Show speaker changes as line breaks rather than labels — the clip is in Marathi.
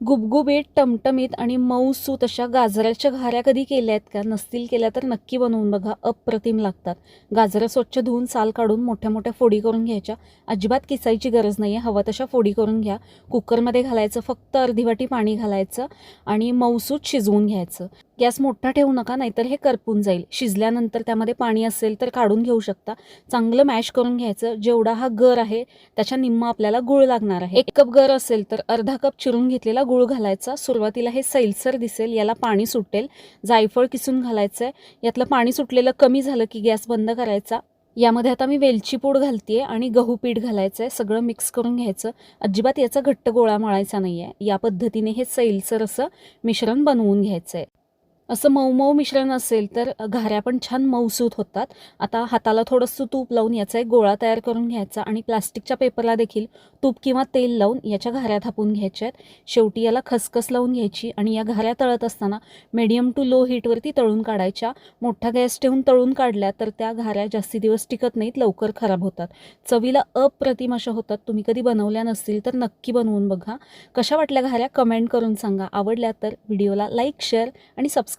गुबगुबीत टमटमीत आणि मऊसूत अशा गाजराच्या घाऱ्या कधी केल्या आहेत का? नसतील केल्या तर नक्की बनवून बघा. अप्रतिम लागतात. गाजरं स्वच्छ धुवून साल काढून मोठ्या मोठ्या फोडी करून घ्यायच्या. अजिबात किसायची गरज नाही आहे हवं तशा फोडी करून घ्या. कुकरमध्ये घालायचं फक्त अर्धी वाटी पाणी घालायचं आणि मऊसूत शिजवून घ्यायचं. गॅस मोठा ठेवू नका नाहीतर हे करपून जाईल. शिजल्यानंतर त्यामध्ये पाणी असेल तर काढून घेऊ शकता. चांगलं मॅश करून घ्यायचं. जेवढा हा गर आहे त्याच्या निम्मा आपल्याला गुळ लागणार आहे. एक कप गर असेल तर अर्धा कप चिरून घेतलेला गुळ घालायचा. सुरुवातीला हे सैलसर दिसेल याला पाणी सुटेल. जायफळ किसून घालायचं आहे यातलं पाणी सुटलेलं कमी झालं की गॅस बंद करायचा. यामध्ये आता मी वेलची पूड घालते आणि गहू पीठ घालायचं आहे सगळं मिक्स करून घ्यायचं. अजिबात याचा घट्ट गोळा मळायचा नाही आहे या पद्धतीने हे सैलसर असं मिश्रण बनवून घ्यायचं आहे असं मऊ मऊ मिश्रण असेल तर घाऱ्या पण छान मऊसूत होतात. आता हाताला थोडंसं तूप लावून याचा एक गोळा तयार करून घ्यायचा आणि प्लास्टिकच्या पेपरला देखील तूप किंवा तेल लावून याच्या घाऱ्या थापून घ्यायच्या आहेत. शेवटी याला खसखस लावून घ्यायची आणि या घाऱ्या तळत असताना मिडियम टू लो हीटवरती तळून काढायच्या. मोठा गॅस ठेवून तळून काढल्या तर त्या घाऱ्या जास्ती दिवस टिकत नाहीत लवकर खराब होतात. चवीला अप्रतिम अशा होतात. तुम्ही कधी बनवल्या नसतील तर नक्की बनवून बघा. कशा वाटल्या घाऱ्या? कमेंट करून सांगा. आवडल्या तर व्हिडिओला लाईक शेअर आणि सबस्क्राईब